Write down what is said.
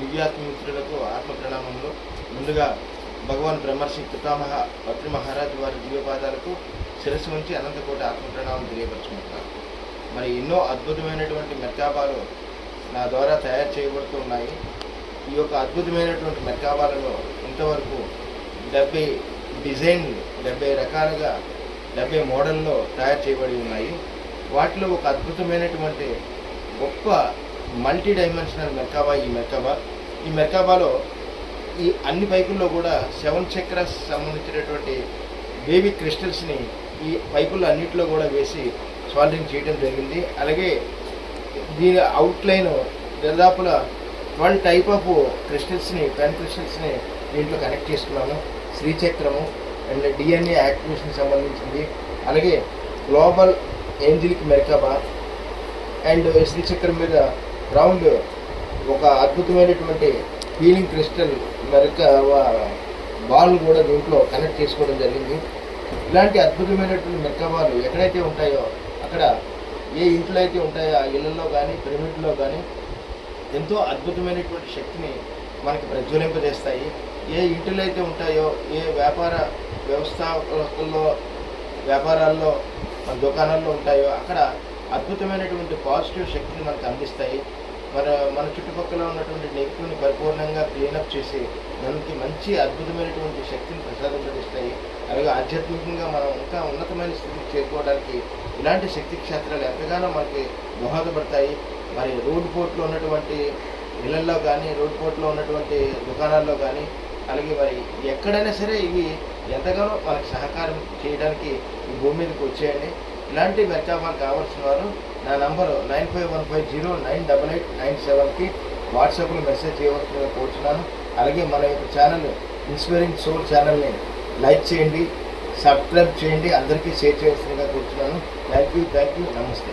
దివ్యాత్మిత్రులకు ఆత్మప్రణామంలో ఆత్మ ముందుగా భగవాన్ బ్రహ్మర్షి పితామహ పత్రి మహారాజు వారి దివ్యపాదాలకు శిరస్సు ఉంచి అనంతకోట ఆత్మ ప్రణామం తెలియపరుచుకుంటున్నాను. మరి ఎన్నో అద్భుతమైనటువంటి మెత్తాబాలు నా ద్వారా తయారు చేయబడుతూ ఉన్నాయి. ఈ యొక్క అద్భుతమైనటువంటి మెత్తాబాలలో ఇంతవరకు డెబ్బై డిజైన్లు డెబ్బై రకాలుగా డెబ్బై మోడల్లో తయారు చేయబడి ఉన్నాయి. వాటిలో ఒక అద్భుతమైనటువంటి గొప్ప మల్టీ డైమెన్షనల్ మెర్కాబా ఈ మెర్కాబా ఈ మెర్కాబాలో ఈ అన్ని పైపుల్లో కూడా సెవెన్ చక్రస్ సంబంధించినటువంటి బేబీ క్రిస్టల్స్ని ఈ పైపుల్లో అన్నింటిలో కూడా వేసి సాల్డింగ్ చేయడం జరిగింది. అలాగే దీని అవుట్లైన్ దాదాపుల ట్వెల్వ్ టైప్ ఆఫ్ క్రిస్టల్స్ని పెన్ క్రిస్టల్స్ని దీంట్లో కనెక్ట్ చేసుకున్నాము. శ్రీచక్రము అండ్ డిఎన్ఏ యాక్టివేషన్ సంబంధించింది. అలాగే గ్లోబల్ ఏంజిలిక్ మెర్కాబా అండ్ శ్రీచక్రం మీద రౌండ్ ఒక అద్భుతమైనటువంటి హీలింగ్ క్రిస్టల్ మెరక బాల్ కూడా దీంట్లో కనెక్ట్ చేసుకోవడం జరిగింది. ఇలాంటి అద్భుతమైనటువంటి మెర్కాబాలు ఎక్కడైతే ఉంటాయో అక్కడ ఏ ఇంట్లో అయితే ఉంటాయో ఆ ఇళ్ళల్లో కానీ పిరమిడ్లో కానీ ఎంతో అద్భుతమైనటువంటి శక్తిని మనకి ప్రజ్వలింపజేస్తాయి. ఏ ఇంటిలో అయితే ఉంటాయో ఏ వ్యాపార వ్యవస్థలో వ్యాపారాల్లో దుకాణాల్లో ఉంటాయో అక్కడ అద్భుతమైనటువంటి పాజిటివ్ శక్తిని మనకు అందిస్తాయి. మన మన చుట్టుపక్కల ఉన్నటువంటి నెగిటివ్ని పరిపూర్ణంగా క్లీనప్ చేసి మనకి మంచి అద్భుతమైనటువంటి శక్తిని ప్రసాదం లభిస్తాయి. అలాగే ఆధ్యాత్మికంగా మనం ఇంకా ఉన్నతమైన స్థితికి చేరుకోవడానికి ఇలాంటి శక్తి క్షేత్రాలు ఎంతగానో మనకి దోహదపడతాయి. మరి రోడ్ పోర్ట్లో ఉన్నటువంటి ఇళ్ళలో కానీ రోడ్ పోర్ట్లో ఉన్నటువంటి దుకాణాల్లో కానీ అలాగే మరి ఎక్కడైనా సరే ఇవి ఎంతగానో మనకు సహకారం చేయడానికి ఈ భూమి మీదకి వచ్చేయండి. ఇలాంటి మెర్కాబాలు కావాల్సిన వారు నా number nine five one five zero nine double eight nine సెవెన్కి వాట్సాప్లో మెసేజ్ చేయవలసిందిగా కోరుతున్నాను అలాగే మన యొక్క ఛానల్ ఇన్స్పైరింగ్ సోల్ ఛానల్ని లైక్ చేయండి సబ్స్క్రైబ్ చేయండి అందరికీ షేర్ చేయవలసిందిగా కూర్చున్నాను. థ్యాంక్ యూ థ్యాంక్ యూ నమస్తే.